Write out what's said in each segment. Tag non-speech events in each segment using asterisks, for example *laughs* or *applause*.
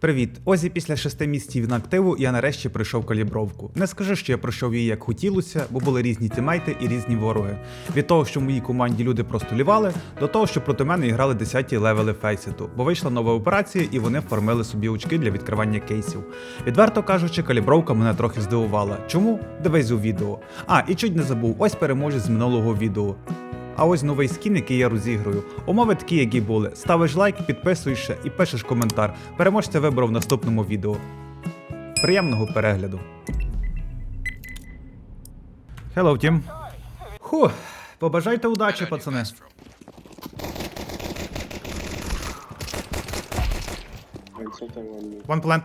Привіт! Ось і після шести місяців на активу я нарешті пройшов калібровку. Не скажу, що я пройшов її як хотілося, бо були різні тімейти і різні вороги. Від того, що в моїй команді люди просто лівали, до того, що проти мене грали 10-ті левели фейситу, бо вийшла нова операція і вони формили собі очки для відкривання кейсів. Відверто кажучи, калібровка мене трохи здивувала. Чому? Дивись у відео. А, і чуть не забув, ось переможець з минулого відео. А ось новий скін, який я розіграю. Умови такі, які були. Ставиш лайк, підписуєшся і пишеш коментар. Переможця вибрав в наступному відео. Приємного перегляду. Hello, Тім. Ху, побажайте удачі, пацани. One plant.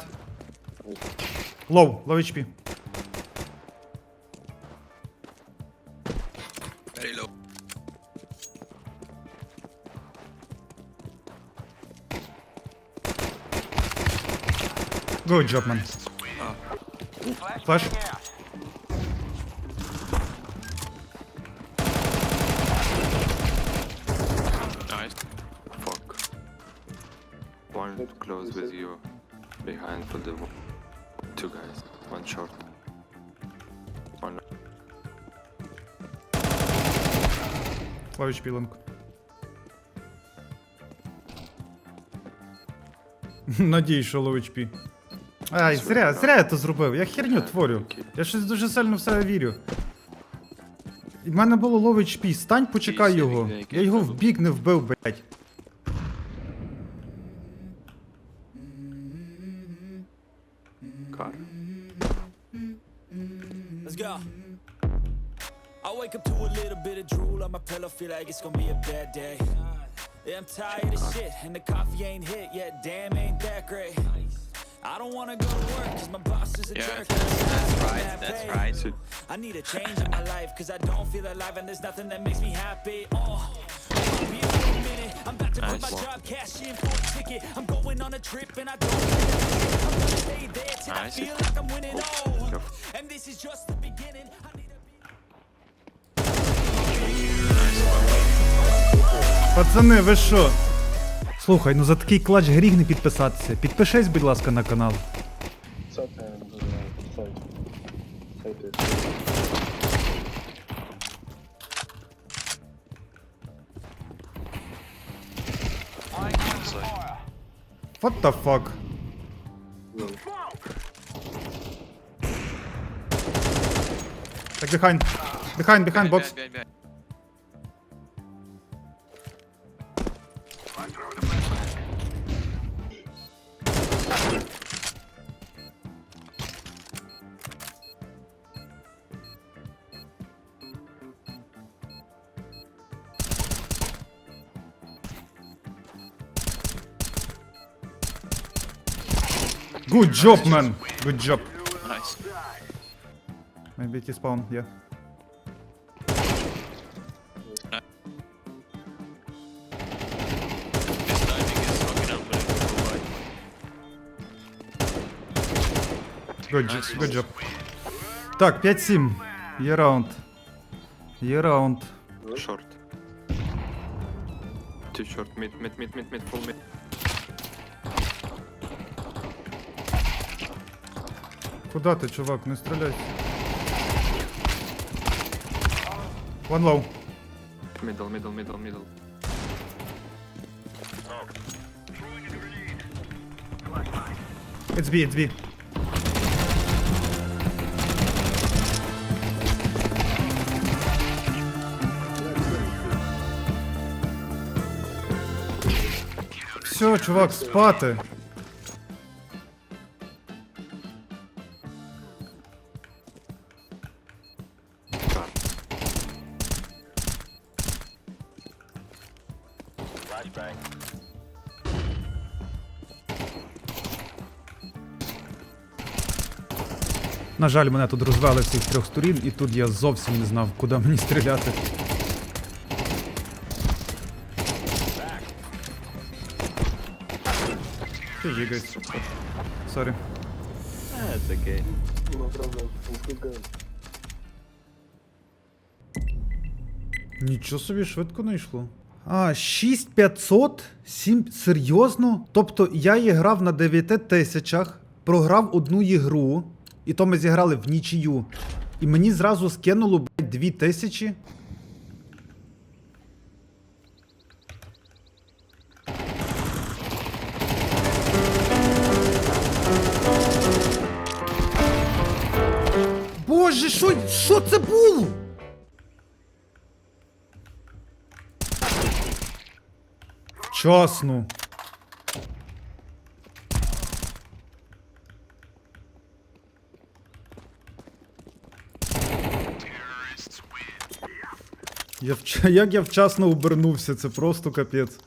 Low, low HP. Very low. Good job, man. Flash. Nice. Fuck. One close with you. Behind for the wall. Two guys. One short. One. HP, long. Надій, що low HP. Ай, зря, зря я то зробив. Я херню творю. Я щось дуже сильно в себе вірю. В мене було low HP. Стань, почекай його. Я його в бік не вбив, блять. Car. Let's go. I wake up to a little bit of drool on my pillow, feel like it's gonna be a bad day. Yeah, I'm tired of shit, and the coffee ain't hit yet. Damn, ain't that great. I don't wanna go to work, cause my boss is a Yeah, jerk. that's, that's I'm right, that that's paid. right. Sit. I need a change in my life, cause I don't feel alive, and there's nothing that makes me happy. Oh. I'll be here in a minute. I'm about to quit my Nice. job, cash in for a ticket. I'm going on a trip, and I don't care. I'm gonna stay there till I Nice. feel like I'm winning. Oh, Careful. and this is just the beginning. I need to Пацани, ви що? Слухай, ну за такий клач гріх не підписатися. Підпишись, будь ласка, на канал. It. What the fuck? Так, behind. Behind, behind, box. Behind, behind, behind. Good job, man. Good job. Nice. Maybe it is spawn, yeah. This diving is fucking unbelievable. Good, job, good job. Так, 5-7. Є раунд. Є раунд. Short. Two short. Mid, mid, mid, mid, mid. Куда ти, чувак? Не стріляй. One low. Middle, middle, middle, middle. It's B, it's B. Все, чувак, спати. На жаль, мене тут розвели всіх трьох сторін, і тут я зовсім не знав, куди мені стріляти. No problem. We'll keep going. Нічого собі швидко не йшло. А, 6500? 7... Серйозно? Тобто я її грав на 9 тисячах, програв одну ігру, і то ми зіграли в нічию. І мені зразу скинуло, блядь, 2000. Боже, що, що це було? Вчасно. Я вч... *laughs* Як я вчасно обернувся, це просто капець.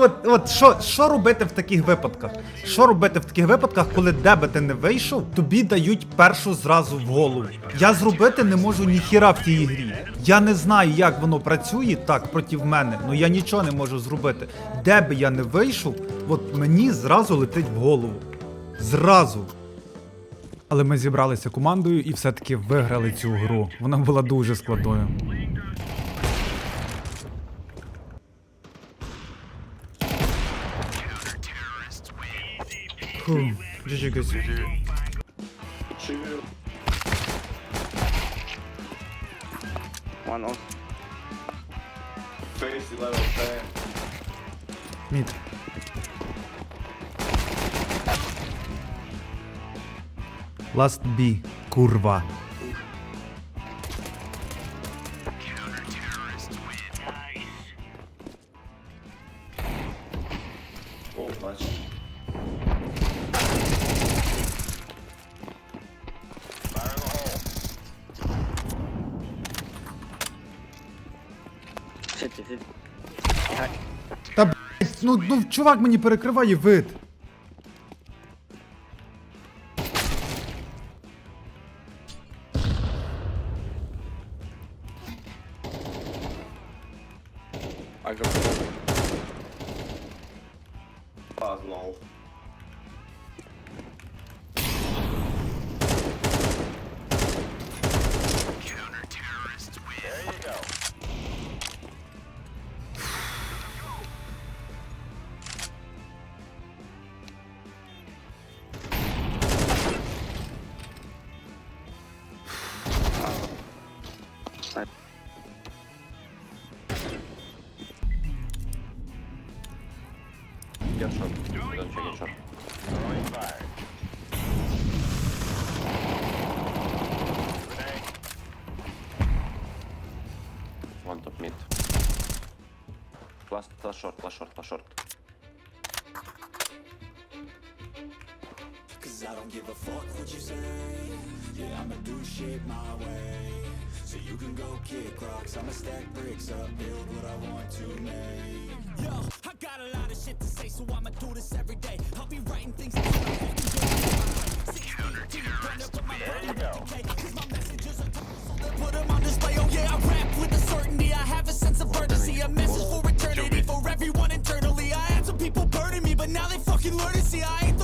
От, от що, що робити в таких випадках? Що робити в таких випадках, коли де би ти не вийшов, тобі дають першу зразу в голову. Я зробити не можу ніхіра в тій грі. Я не знаю, як воно працює так проти мене, але я нічого не можу зробити. Де би я не вийшов, от мені зразу летить в голову. Зразу. Але ми зібралися командою і все-таки виграли цю гру. Вона була дуже складною. Face level ten. Мід. Last B. Курва. Та блять, ну, ну чувак мені перекриває вид. Don't check it shot. One top mid. Last, last short, last short, last short. Cause I don't give a fuck what you say. Yeah, I'ma do shit my way. So you can go kick rocks. I'ma stack bricks up, build what I want to make. Yo, I got a lot of shit to say, so I'ma do this every day. I'll be writing things until I fucking go. See, till you burn up, but my brain won't decay. Cause my messages are tough, so they put 'em on display. Oh yeah, I rap with a certainty. I have a sense of urgency. A message for eternity, for everyone internally. I had some people burning me, but now they fucking learn to see I ain't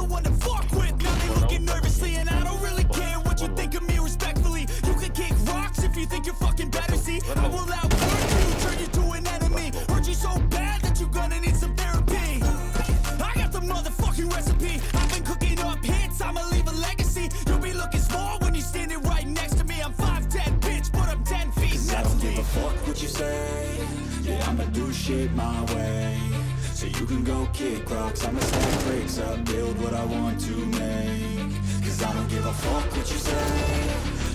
fuck what you say.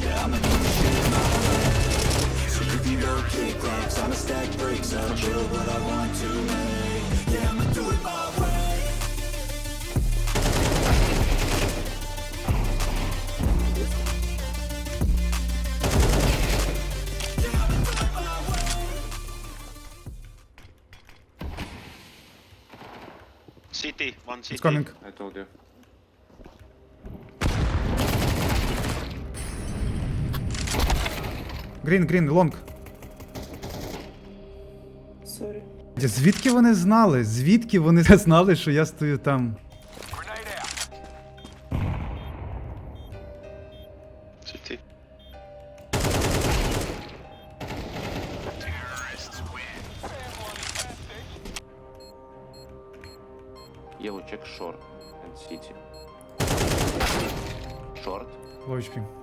Yeah, I'ma do shit my way. So you can go kick rocks, I'ma stack bricks up, build what I want to make. Yeah, I'ma do it my way. City, one city. It's coming. I told you. Green, green, long. Sorry. Звідки вони знали? Звідки вони знали, що я стою там? City. Yellow check short and city. Short. Low HP.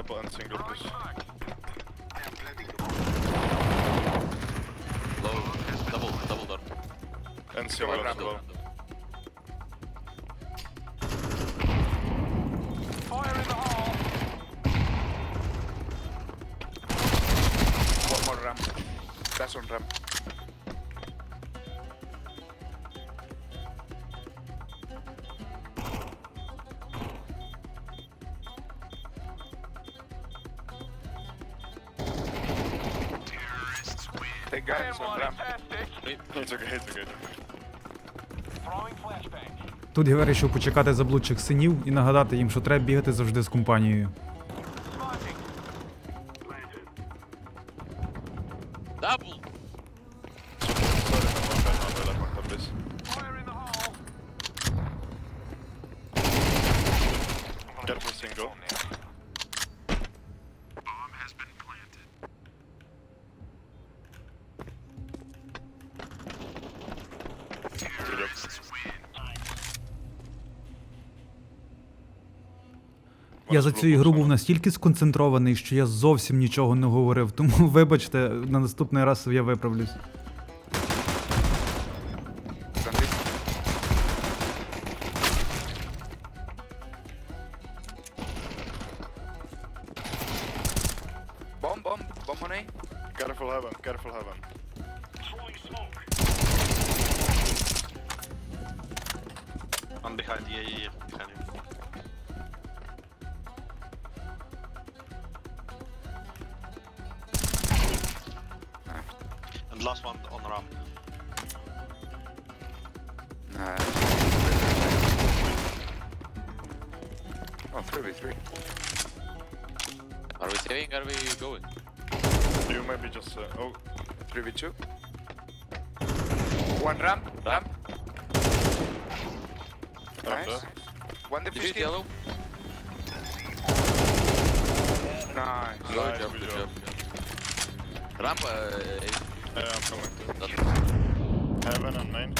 Double and single, please. Low. Double, double door. And single as well. It's okay, it's okay. Тут я вирішив почекати заблудших синів і нагадати їм, що треба бігати завжди з компанією. Я за цю ігру був настільки сконцентрований, що я зовсім нічого не говорив, тому *laughs* вибачте, на наступний раз я виправлюсь. Bomb, bomb, bomb on A. Careful heaven, careful heaven. One behind, yeah, yeah, yeah, behind you. And last one on the ramp. Nah. Oh, 3v3. Are we saving? Are we going? You maybe just, uh, oh, 3v2. One ramp, ramp. ramp Nice. One Defuse defuse yellow. Nice. Good Nice, job, good good job. job. Ramp, uh, Yeah, I'm coming. Heaven and main.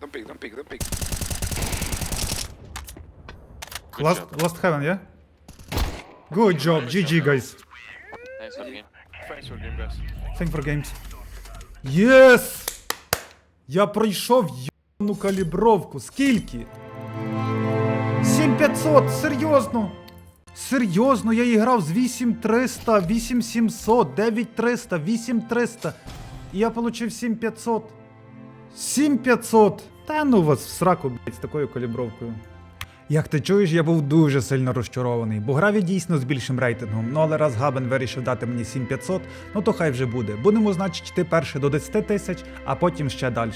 Don't peek, don't peek, don't peek. Good Last, job. last heaven, yeah? Good job, GG, guys. Thanks for the game. Thanks for game, guys. Thank for games. Єс! Я пройшов йону калібровку. Скільки? 7500, серйозно! Серйозно, я її з 8300, 8700, 9300, 8300. І я получив 7500. 7500! Та ну вас в сраку, блядь, з такою калібровкою. Як ти чуєш, я був дуже сильно розчарований, бо грав я дійсно з більшим рейтингом. Ну але раз Габен вирішив дати мені 7500, ну то хай вже буде. Будемо, значить, йти перше до 10 тисяч, а потім ще далі.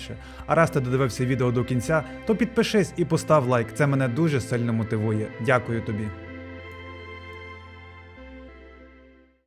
А раз ти додивився відео до кінця, то підпишись і постав лайк. Це мене дуже сильно мотивує. Дякую тобі.